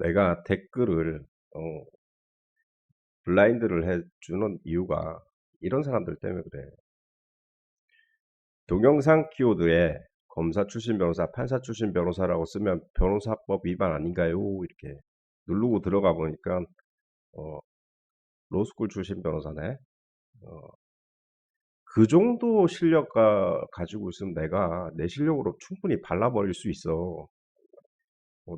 내가 댓글을 어, 블라인드를 해주는 이유가 이런 사람들 때문에 그래. 동영상 키워드에 검사 출신 변호사, 판사 출신 변호사라고 쓰면 변호사법 위반 아닌가요? 이렇게 누르고 들어가 보니까 어, 로스쿨 출신 변호사네. 어, 그 정도 실력 가 가지고 있으면 내가 내 실력으로 충분히 발라버릴 수 있어. 어,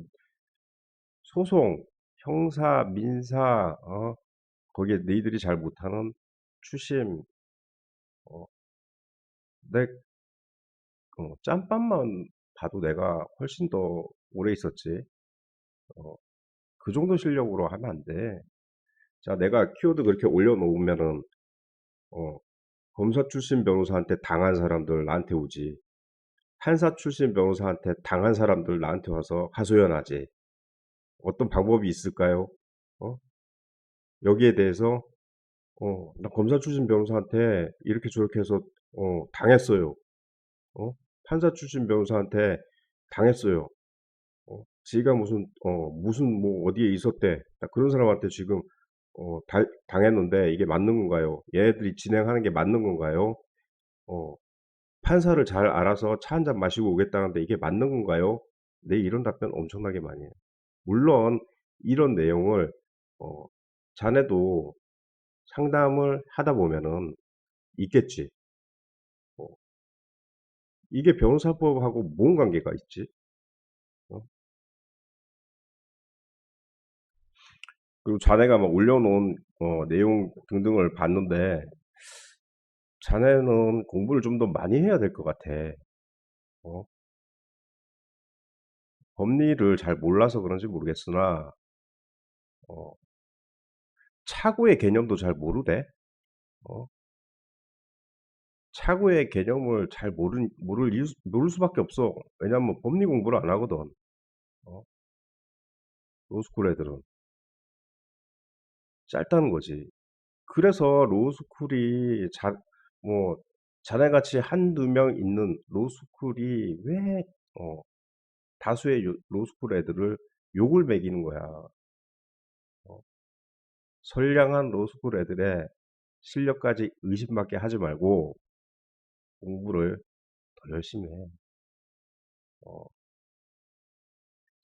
소송, 형사, 민사, 어, 거기에 너희들이 잘 못하는 추심, 어, 내 어, 짬밥만 봐도 내가 훨씬 더 오래 있었지. 어, 그 정도 실력으로 하면 안 돼. 자, 내가 키워드 그렇게 올려놓으면은, 어, 검사 출신 변호사한테 당한 사람들 나한테 오지. 판사 출신 변호사한테 당한 사람들 나한테 와서 하소연하지. 어떤 방법이 있을까요? 어? 여기에 대해서 어, 나 검사 출신 변호사한테 이렇게 저렇게 해서 어, 당했어요. 어? 판사 출신 변호사한테 당했어요. 어, 지가 무슨 어, 무슨 뭐 어디에 있었대. 나 그런 사람한테 지금 어, 다- 당했는데 이게 맞는 건가요? 얘네들이 진행하는 게 맞는 건가요? 어, 판사를 잘 알아서 차 한 잔 마시고 오겠다는데 이게 맞는 건가요? 네, 이런 답변 엄청나게 많이 해요. 물론 이런 내용을 어, 자네도 상담을 하다 보면은 있겠지. 어, 이게 변호사법하고 뭔 관계가 있지? 어? 그리고 자네가 막 올려놓은 어, 내용 등등을 봤는데 자네는 공부를 좀 더 많이 해야 될 것 같아. 어? 법리를 잘 몰라서 그런지 모르겠으나 어, 차고의 개념도 잘 모르대. 어? 차고의 개념을 잘 모르, 모를 이유, 모를 수밖에 없어. 왜냐면 법리 공부를 안 하거든. 어? 로스쿨 애들은. 짧다는 거지. 그래서 로스쿨이 자, 뭐, 자네같이 한두 명 있는 로스쿨이 왜, 어, 다수의 요- 로스쿨 애들을 욕을 먹이는 거야. 어, 선량한 로스쿨 애들의 실력까지 의심받게 하지 말고 공부를 더 열심히 해. 어,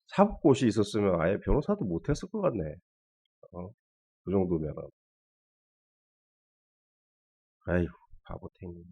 사법고시 있었으면 아예 변호사도 못했을 것 같네. 어, 그 정도면은. 아이고, 바보탱이.